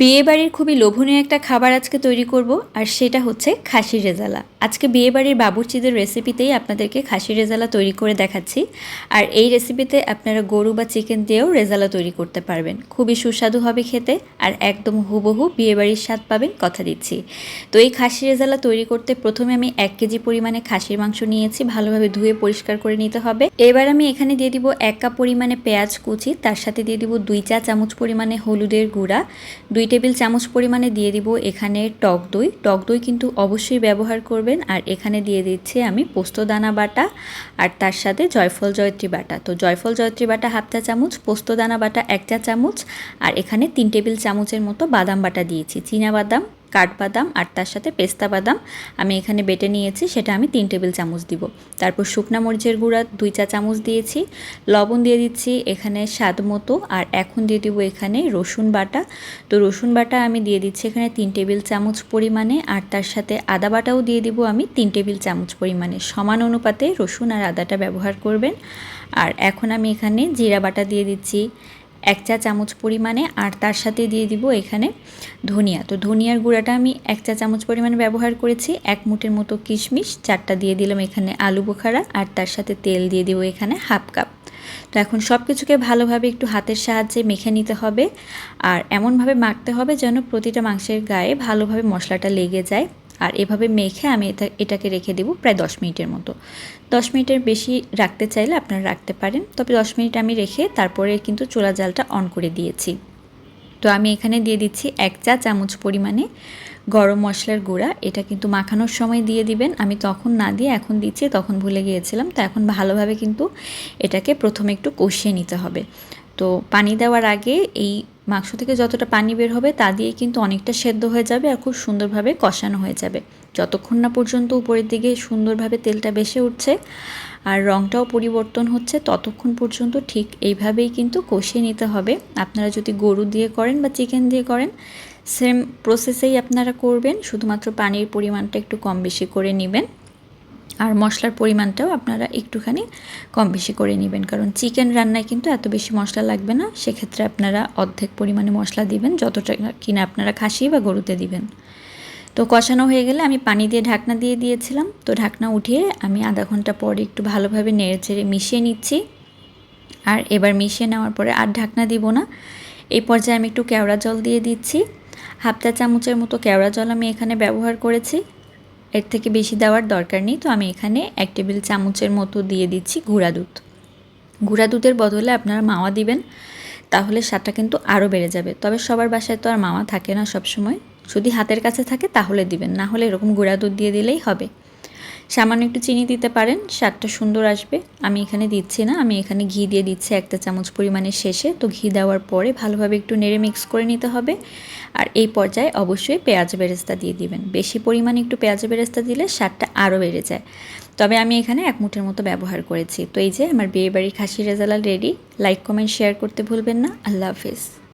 বিয়েবাড়ির খুবই লোভনীয় একটা খাবার আজকে তৈরি করব, আর সেটা হচ্ছে খাসি রেজালা। আজকে বিয়েবাড়ির বাবুর্চিদের রেসিপিতেই আপনাদেরকে খাসি রেজালা তৈরি করে দেখাচ্ছি, আর এই রেসিপিতে আপনারা গরু বা চিকেন দিয়েও রেজালা তৈরি করতে পারবেন। খুবই সুস্বাদু হবে খেতে, আর একদম হুবহু বিয়েবাড়ির স্বাদ পাবেন কথা দিচ্ছি। তো এই খাসি রেজালা তৈরি করতে প্রথমে আমি এক কেজি পরিমাণে খাসির মাংস নিয়েছি, ভালোভাবে ধুয়ে পরিষ্কার করে নিতে হবে। এবার আমি এখানে দিয়ে দিব এক কাপ পরিমাণে পেঁয়াজ কুচি, তার সাথে দিয়ে দিব দুই চা চামচ পরিমাণে হলুদের গুঁড়া, দুই টেবিল চামচ পরিমাণে দিয়ে দিব এখানে টক দই। টক দই কিন্তু অবশ্যই ব্যবহার করবেন আর এখানে দিয়ে দিচ্ছি আমি পোস্তদানা বাটা আর তার সাথে জয়ফল জয়ত্রী বাটা। তো জয়ফল জয়ত্রী বাটা হাফ চা চামচ পোস্তদানা বাটা এক চা চামচ আর এখানে তিন টেবিল চামচের মতো বাদাম বাটা দিয়েছি। চীনা বাদাম কাঠবাদাম আর তার সাথে পেস্তা বাদাম আমি এখানে বেটে নিয়েছি, সেটা আমি তিন টেবিল চামচ দিব। তারপর শুকনা মরিচের গুঁড়া দুই চা চামচ দিয়েছি। লবণ দিয়ে দিচ্ছি এখানে স্বাদ মতো আর এখন দিয়ে দিব এখানে রসুন বাটা। তো রসুন বাটা আমি দিয়ে দিচ্ছি এখানে তিন টেবিল চামচ পরিমাণে আর তার সাথে আদা বাটাও দিয়ে দিব আমি তিন টেবিল চামচ পরিমাণে। সমান অনুপাতে রসুন আর আদাটা ব্যবহার করবেন। আর এখন আমি এখানে জিরা বাটা দিয়ে দিচ্ছি এক চা চামচ পরিমাণে আর তার সাথে দিয়ে দিব এখানে ধনিয়া। তো ধনিয়ার গুঁড়াটা আমি এক চা চামচ পরিমাণে ব্যবহার করেছি। এক মুঠের মতো কিশমিশ, চারটা দিয়ে দিলাম এখানে আলু বোখারা আর তার সাথে তেল দিয়ে দিব এখানে হাফ কাপ। তো এখন সব কিছুকে ভালোভাবে একটু হাতের সাহায্যে মেখে নিতে হবে। আর এমনভাবে মাখতে হবে যেন প্রতিটা মাংসের গায়ে ভালোভাবে মশলাটা লেগে যায়। আর এভাবে মেখে আমি এটা, এটাকে রেখে দেবো প্রায় দশ মিনিটের মতো। দশ মিনিটের বেশি রাখতে চাইলে আপনারা রাখতে পারেন। তবে দশ মিনিট আমি রেখে তারপরে কিন্তু চুলা জালটা অন করে দিয়েছি। তো আমি এখানে দিয়ে দিচ্ছি এক চা চামচ পরিমাণে গরম মশলার গুঁড়া। এটা কিন্তু মাখানোর সময় দিয়ে দিবেন। আমি তখন না দিয়ে এখন দিচ্ছি, তখন ভুলে গিয়েছিলাম। তো এখন ভালোভাবে কিন্তু এটাকে প্রথমে একটু কষিয়ে নিতে হবে। তো পানি দেওয়ার আগে এই মাংস থেকে যতটা পানি বের হবে তা দিয়ে কিন্তু অনেকটা সেদ্ধ হয়ে যাবে আর খুব সুন্দরভাবে কষানো হয়ে যাবে। যতক্ষণ না পর্যন্ত উপরের দিকে সুন্দরভাবে তেলটা বেসে উঠছে আর রঙটাও পরিবর্তন হচ্ছে, ততক্ষণ পর্যন্ত ঠিক এইভাবেই কিন্তু কষিয়ে নিতে হবে। আপনারা যদি গরু দিয়ে করেন বা চিকেন দিয়ে করেন সেম প্রসেসেই আপনারা করবেন। শুধুমাত্র পানির পরিমাণটা একটু কম বেশি করে নেবেন। আর মশলার পরিমাণটাও আপনারা একটুখানি কম বেশি করে নেবেন। কারণ চিকেন রান্নায় কিন্তু এত বেশি মশলা লাগবে না, সেক্ষেত্রে আপনারা অর্ধেক পরিমাণে মশলা দিবেন, যতটা কিনা আপনারা খাসি বা গরুতে দিবেন। তো কষানো হয়ে গেলে আমি পানি দিয়ে ঢাকনা দিয়ে দিয়েছিলাম। তো ঢাকনা উঠিয়ে আমি আধা ঘণ্টা পরে একটু ভালোভাবে নেড়ে চেড়ে মিশিয়ে নিচ্ছি। আর এবার মিশিয়ে নেওয়ার পরে আর ঢাকনা দিব না। এই পর্যায়ে আমি একটু কেওড়া জল দিয়ে দিচ্ছি। হাফ চা চামচের মতো কেওড়া জল আমি এখানে ব্যবহার করেছি। এর থেকে বেশি দেওয়ার দরকার নেই। তো আমি এখানে এক টেবিল চামচের মতো দিয়ে দিচ্ছি গুঁড়া দুধ। গুঁড়া দুধের বদলে আপনারা মাওয়া দিবেন, তাহলে স্বাদটা কিন্তু আরও বেড়ে যাবে। তবে সবার বাসায় তো আর মাওয়া থাকে না সবসময়। যদি হাতের কাছে থাকে তাহলে দিবেন, না হলে এরকম গুঁড়া দুধ দিয়ে দিলেই হবে। সামান্য একটু চিনি দিতে পারেন, স্বাদটা সুন্দর আসবে। আমি এখানে দিচ্ছি না, আমি এখানে ঘি দিয়ে দিচ্ছি একটা চামচ পরিমাণে শেষে। তো ঘি দেওয়ার পরে ভালোভাবে একটু নেড়ে মিক্স করে নিতে হবে। আর এই পর্যায়ে অবশ্যই পেঁয়াজ বেরেস্তা দিয়ে দিবেন। বেশি পরিমাণে একটু পেঁয়াজ বেরেস্তা দিলে স্বাদটা আরও বেড়ে যায়। তবে আমি এখানে এক মুঠের মতো ব্যবহার করেছি। তো এই যে আমার বিয়েবাড়ির খাসি রেজালাল রেডি। লাইক কমেন্ট শেয়ার করতে ভুলবেন না। আল্লাহ হাফিজ।